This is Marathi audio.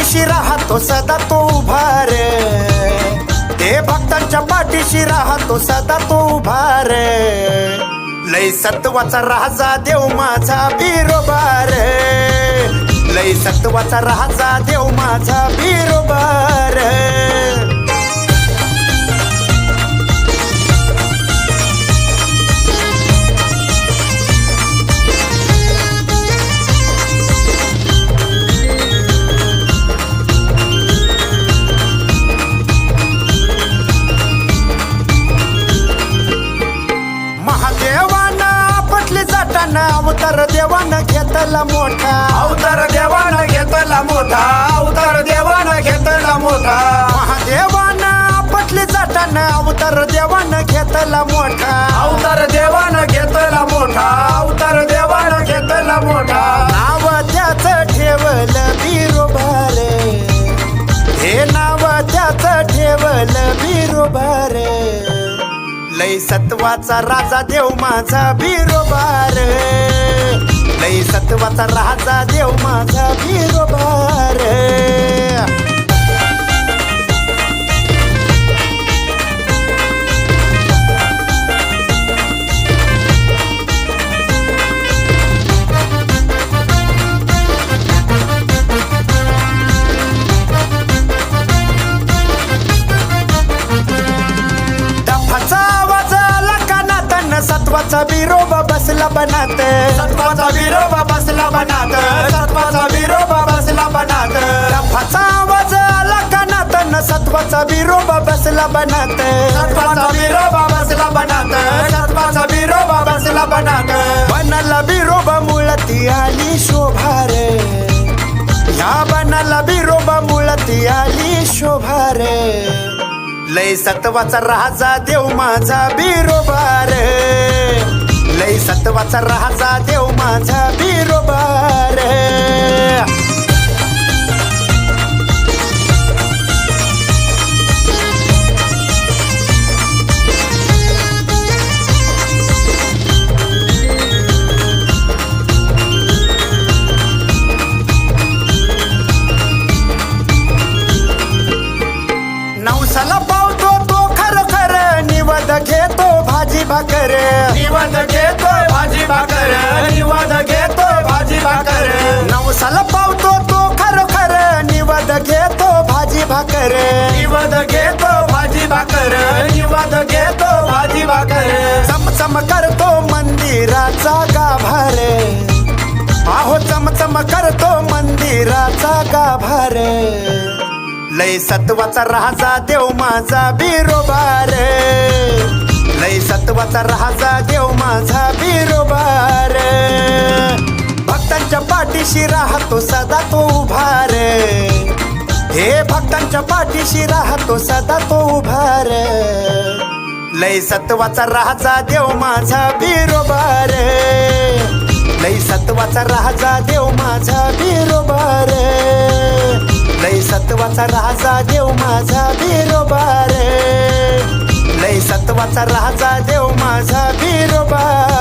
पाठीशी राहतो सदा तो उभार रे. हे भक्तांच्या पाठीशी राहतो सदा तो उभार रे. लय सत्वाचा राजा देव माझा बिरोबार रे. लय सत्वाचा राजा देव माझा बिरोबार अवतार देवानं घेतला मोठा. अवतार देवानं घेतला मोठा. अवतार देवानं घेतला मोठा. महादेवानं आपटली जाताना अवतार देवानं घेतला मोठा. अवतार देवानं घेतला मोठा. अवतार देवानं घेतला मोठा. नाव त्याच ठेवलं बिरोबारे हे नाव त्याच ठेवलं बिरोबारे लय सत्वाचा राजा देव माझा बिरोबार सत्वाचा देव माझा बिरोबार सत्वाचा बिरोबा बसला बनात. सत्वाचा बिरोबा बसला बनात सत्वाचा विरोबा बसला बनात सत्वाचा विरोबा बसला बनात बनाला बिरोबा मुळती आली शोभा रे ह्या बनाला बिरोबा मुळती आली शोभा रे लय सत्वाचा राजा देव माझा बिरोबा रे लय सत्वाचा राजा देव माझा काम करतो मंदिराचा गाभार. लय सत्वाचा राजा देव माझा बिरोबार. लय सत्वाचा राजा देव माझा बिरोबार. भक्तांच्या पाठीशी राहतो सदा तो उभार. हे भक्तांच्या पाठीशी राहतो सदा तो उभार. लय सत्वाचा राजा देव माझा बिरोबार. लय सत्वाचा राजा देव माझा बिरोबार. लय सत्वाचा राजा देव माझा बिरोबार. लय सत्वाचा राजा देव माझा बिरोबार.